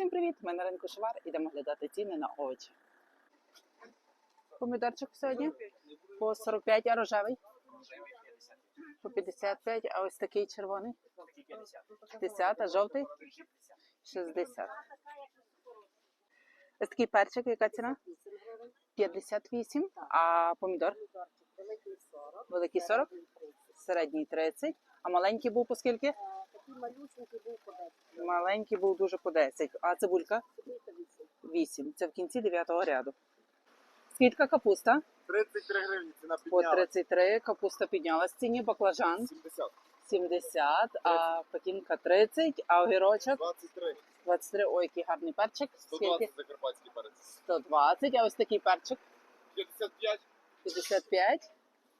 Всім привіт! Ми на ринку Швар. Ідемо глядати ціни на овочі. Помідорчик сьогодні по 45, а рожевий по 55, а ось такий червоний 50, а жовтий 60. Ось такий перчик, яка ціна? 58, а помідор? Великий 40, середній 30, а маленький був по скільки? Такий малюсенький був по 10. Маленький був дуже по 10, а цибулька? 8. Це в кінці 9 ряду. Скільки капуста? 33 гривні, ціна По підняла. 33, капуста піднялась в ціні, баклажан 70. 70, а пекінка 30, а огірочок 23. 23. Ой, який гарний перчик. Скільки? 120 закарпатський перець. 120, а ось такий перчик 55, 55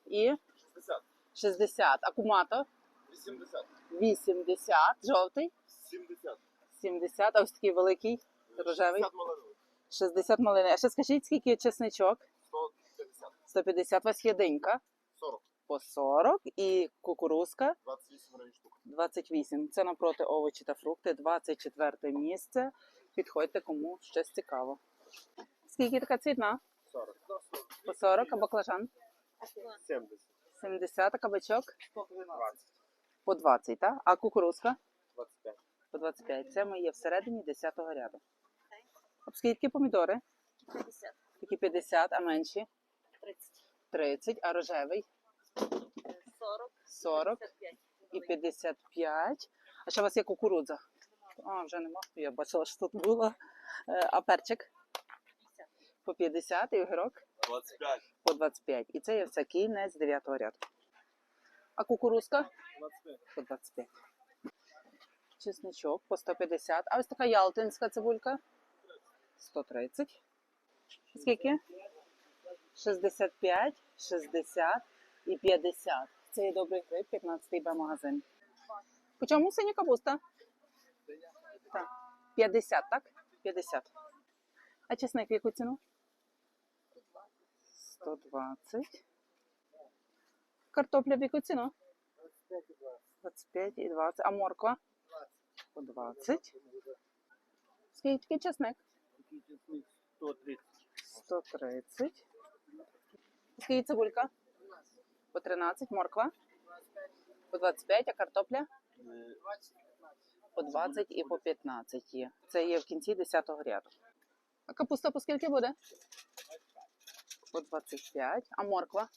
і 60, 60. А кумато 80, 80, жовтий 70. 70, а ось такий великий рожевий 60 малинових. 60 малини. А ще скажіть, скільки чесничок? 150, 150 у вас є динька 40, по 40 і кукурузка 28 гривень штука. 28. Це напроти овочі та фрукти, 24 місце. Підходьте, кому щось цікаво. Скільки така цвітна? 40, По 40, а баклажан? 70, 70, а кабачок? 20, По 20, так? А кукурузка? 25. По 25. Це ми є всередині 10-го ряду. А скільки помідори? 50, Такі 50, а менші? 30, 30, а рожевий? 40, 40 55. і 55. А ще у вас є кукурудза? А, вже нема. Я бачила, що тут було. Е, А перчик? По 50 і огірок? 25. по 25. І це є все кінець 9 ряду. А кукурузка 25. по 25. Чесничок по 150. А ось така ялтинська цибулька 130. Скільки? 65, 60 і 50. Це є добрий гриб, 15 Б магазин. По чому синя капуста? Так. 50, так? 50. А чесник в яку ціну? 120. Картопля в яку ціну? 25 і 20. А морква? По 20. Скільки чесник? 130. 130. Скільки цибулька? По 13. Морква? По 25, а картопля? По 20 і по 15 є. Це є в кінці 10 ряду. А капуста по скільки буде? По 25. А морква?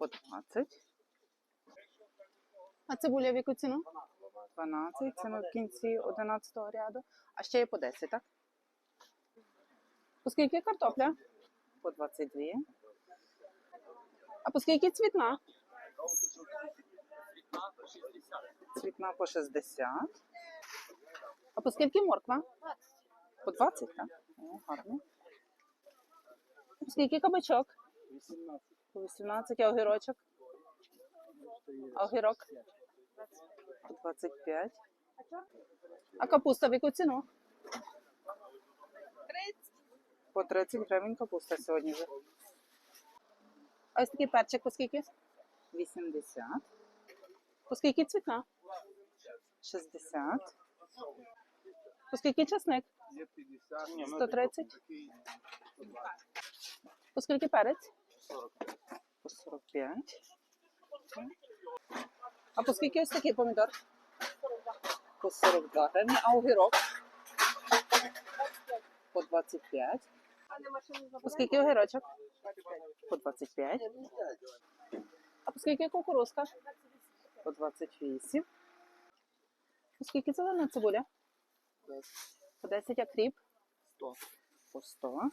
По 20. А цибуля в яку ціну? 12. Це ми в кінці 11 го ряду. А ще є по 10, так? По скільки картопля? По 22. А по скільки цвітна? Цвітна по 60. А по скільки морква? По 20, так? О, гарно. Скільки кабачок? 18. По 18, а огірочок? А огірок? По 25. А капуста в яку ціну? 30, По 30 гривень капуста сьогодні вже. А ось такий перчик по скільки? 80. По скільки цвітна? 60. По скільки часник? Є 50. 130. По скільки перець? 40. По 45. А по скільки ось такий помідор? По 42 гривні. А огірок? По 25. По скільки огірочок? По 25. А по скільки кукурузка? По 28. По скільки зелена цибуля? По 10, а кріп? 100. По 100.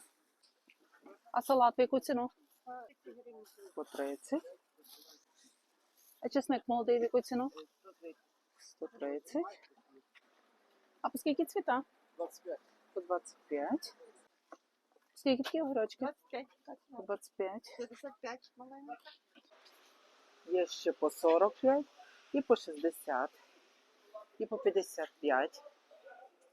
А салат в яку ціну? По 30. А чесник молодий в яку ціну? 130. А по скільки цвіта? 25. По 25. Скільки такі огірочки? 25, По 25. 55 маленький. Є ще по 45 і по 60. І по 55.